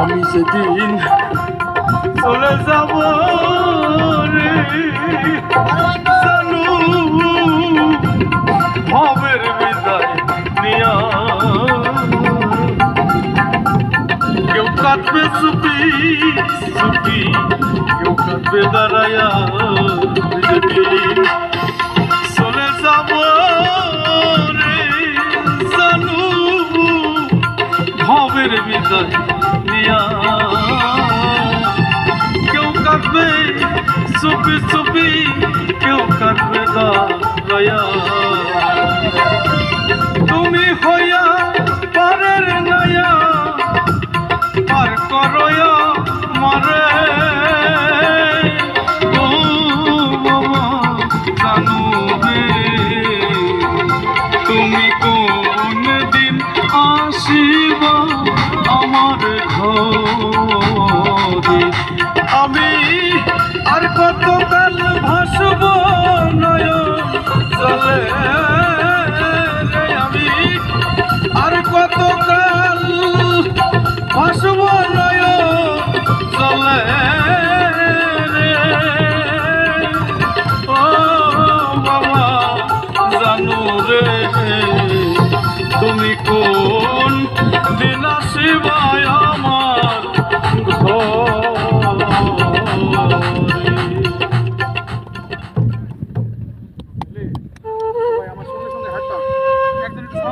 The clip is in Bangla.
আমি সেদিন চলে যাব কাঁদবে সুপি সুপি কেউ কাঁদবে দাঁড়ায়া চলে যাব রে জানু ভবের বিদায়। কতকাল ভাসব নয় চলে আমি। আর কতকাল ভাসব নয় চলে ও বাবা, জানো রে, তুমি কো